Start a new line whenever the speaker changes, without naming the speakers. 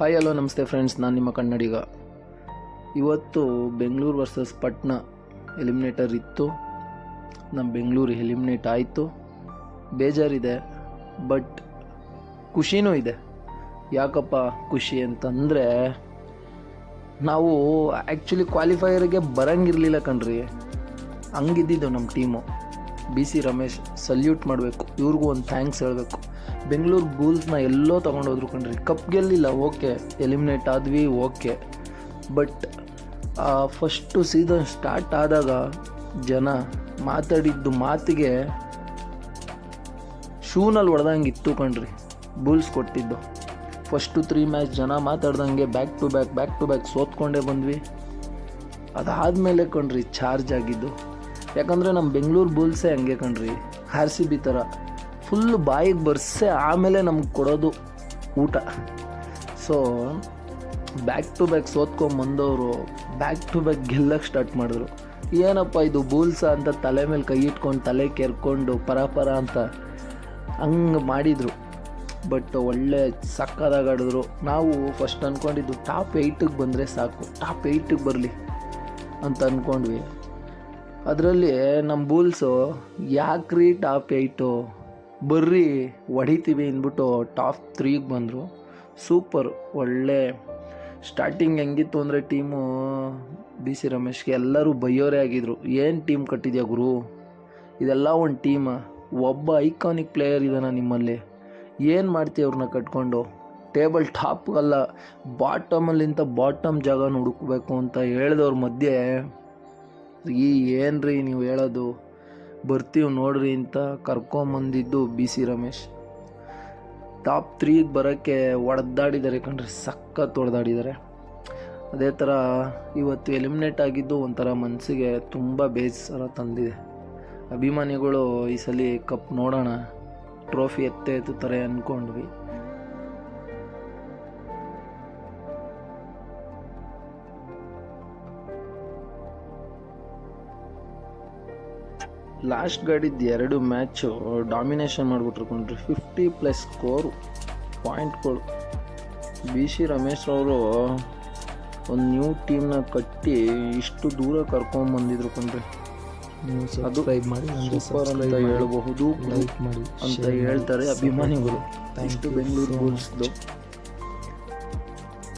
Hi hello ನಮಸ್ತೆ friends ನಾನು ನಿಮ್ಮ ಕನ್ನಡಿಗ. ಇವತ್ತು ಬೆಂಗಳೂರು ವರ್ಸಸ್ ಪಟ್ನಾ ಎಲಿಮಿನೇಟರ್ ಇತ್ತು. ನಮ್ಮ ಬೆಂಗಳೂರು ಎಲಿಮಿನೇಟ್ ಆಯಿತು. ಬೇಜಾರಿದೆ ಬಟ್ ಖುಷಿನೂ ಇದೆ. ಯಾಕಪ್ಪ ಖುಷಿ ಅಂತಂದರೆ, ನಾವು ಆ್ಯಕ್ಚುಲಿ ಕ್ವಾಲಿಫೈಯರ್ಗೆ ಬರಂಗಿರಲಿಲ್ಲ ಕಣ್ರಿ. ಹಂಗಿದ್ದಿದ್ದು ನಮ್ಮ team B C Ramesh salute ಮಾಡಬೇಕು. ಇವ್ರಿಗೂ ಒಂದು ಥ್ಯಾಂಕ್ಸ್ ಹೇಳಬೇಕು. ಬೆಂಗಳೂರು ಬೂಲ್ಸ್ನ ಎಲ್ಲೋ ತೊಗೊಂಡೋದ್ರು ಕಣ್ರಿ ಕಪ್ ಗೆಲ್ಲಿಲ್ಲ, ಓಕೆ. ಎಲಿಮಿನೇಟ್ ಆದ್ವಿ, okay. But first season start ಆದಾಗ ಜನ ಮಾತಾಡಿದ್ದು ಮಾತಿಗೆ ಶೂನಲ್ಲಿ ಹೊಡೆದಂಗೆ ಇತ್ತು ಕಣ್ರಿ ಬೂಲ್ಸ್ ಕೊಟ್ಟಿದ್ದು. ಫಸ್ಟು ತ್ರೀ ಮ್ಯಾಚ್ ಜನ ಮಾತಾಡ್ದಂಗೆ back to back back to back ಸೋತ್ಕೊಂಡೇ ಬಂದ್ವಿ. ಅದಾದಮೇಲೆ ಕಣ್ರಿ ಚಾರ್ಜ್ ಆಗಿದ್ದು. ಯಾಕಂದರೆ ನಮ್ಮ ಬೆಂಗಳೂರು ಬುಲ್ಸೇ ಹಂಗೆ ಕಣ್ರಿ ಆರ್ ಸಿ ಬಿ ಥರ ಫುಲ್ ಬಾಯಿಗೆ ಬರ್ಸೆ, ಆಮೇಲೆ ನಮ್ಗೆ ಕೊಡೋದು ಊಟ. ಸೊ ಬ್ಯಾಕ್ ಟು ಬ್ಯಾಕ್ ಸೋತ್ಕೊಂಬಂದವರು ಬ್ಯಾಕ್ ಟು ಬ್ಯಾಕ್ ಗೆಲ್ಲಕ್ಕೆ ಸ್ಟಾರ್ಟ್ ಮಾಡಿದ್ರು. ಏನಪ್ಪ ಇದು ಬೂಲ್ಸ ಅಂತ ತಲೆ ಮೇಲೆ ಕೈ ಇಟ್ಕೊಂಡು, ತಲೆ ಕೆರ್ಕೊಂಡು, ಪರ ಪರ ಅಂತ ಹಂಗೆ ಮಾಡಿದರು. ಬಟ್ ಒಳ್ಳೆ ಸಕ್ಕದಾಗಿ ಆಡಿದ್ರು. ನಾವು ಫಸ್ಟ್ ಅಂದ್ಕೊಂಡಿದ್ದು ಟಾಪ್ ಏಯ್ಟಿಗೆ ಬಂದರೆ ಸಾಕು. ಟಾಪ್ ಏಯ್ಟಿಗೆ ಬರಲಿ ಅಂತ ಅಂದ್ಕೊಂಡ್ವಿ ಅದರಲ್ಲಿ ನಮ್ಮ ಬೂಲ್ಸು ಯಾಕ್ರಿ ಟಾಪ್ ಏಯ್ಟು? ಬರ್ರಿ, ಹೊಡಿತೀವಿ ಅಂದ್ಬಿಟ್ಟು ಟಾಪ್ ತ್ರೀಗೆ ಬಂದರು. ಸೂಪರ್, ಒಳ್ಳೆ. ಸ್ಟಾರ್ಟಿಂಗ್ ಹೆಂಗಿತ್ತು ಅಂದರೆ ಟೀಮು ಬಿ ಸಿ ರಮೇಶ್ಗೆ ಎಲ್ಲರೂ ಬೈಯೋರೇ ಆಗಿದ್ರು. ಏನು ಟೀಮ್ ಕಟ್ಟಿದ್ಯಾ ಗುರು? ಇದೆಲ್ಲ ಒಂದು ಟೀಮ. ಒಬ್ಬ ಐಕಾನಿಕ್ ಪ್ಲೇಯರ್ ಇದ್ದಾನ ನಿಮ್ಮಲ್ಲಿ. ಏನು ಮಾಡ್ತೀವಿ ಅವ್ರನ್ನ ಕಟ್ಕೊಂಡು? ಟೇಬಲ್ ಟಾಪ್ಗಲ್ಲ, ಬಾಟಮಲ್ಲಿಂತ ಬಾಟಮ್ ಜಾಗ ಹುಡುಕ್ಬೇಕು ಅಂತ ಹೇಳಿದವ್ರ ಮಧ್ಯೆ ಈ ಏನ್ರಿ ನೀವು ಹೇಳೋದು? ಬರ್ತೀವಿ ನೋಡ್ರಿ ಅಂತ ಕರ್ಕೊಂಬಂದಿದ್ದು ಬಿ ಸಿ ರಮೇಶ್. ಟಾಪ್ ತ್ರೀಗೆ ಬರೋಕ್ಕೆ ಒಡೆದಾಡಿದ್ದಾರೆ ಕಣ್ರಿ, ಸಖತ್ ಹೊಡೆದಾಡಿದ್ದಾರೆ ಅದೇ ಥರ ಇವತ್ತು ಎಲಿಮಿನೇಟ್ ಆಗಿದ್ದು ಒಂಥರ ಮನಸ್ಸಿಗೆ ತುಂಬ ಬೇಸರ ತಂದಿದೆ. ಅಭಿಮಾನಿಗಳು ಈ ಸಲ ಕಪ್ ನೋಡೋಣ, ಟ್ರೋಫಿ ಎತ್ತೆ ಎತ್ತುತ್ತಾರೆ ಅಂದ್ಕೊಂಡ್ವಿ ಲಾಸ್ಟ್ ಗಾಡಿದ್ದು ಎರಡು ಮ್ಯಾಚು ಡಾಮಿನೇಷನ್ ಮಾಡಿಬಿಟ್ರು ಕೊಂಡ್ರಿ ಫಿಫ್ಟಿ ಪ್ಲಸ್ ಸ್ಕೋರು ಪಾಯಿಂಟ್ಗಳು ಬಿ ಸಿ ರಮೇಶ್ ಅವರು ಒಂದು ನ್ಯೂ ಟೀಮ್ನ ಕಟ್ಟಿ ಇಷ್ಟು ದೂರ ಕರ್ಕೊಂಬಂದಿದ್ರು
ಕಣ್ರಿ.
ಅದು
ಮಾಡಿ
ಸೂಪರ್ ಅಂತ ಹೇಳಬಹುದು. ಅಂತ ಹೇಳ್ತಾರೆ ಅಭಿಮಾನಿಗಳು. ಇಷ್ಟು ಬೆಂಗಳೂರು ಬುಲ್ಸ್ದು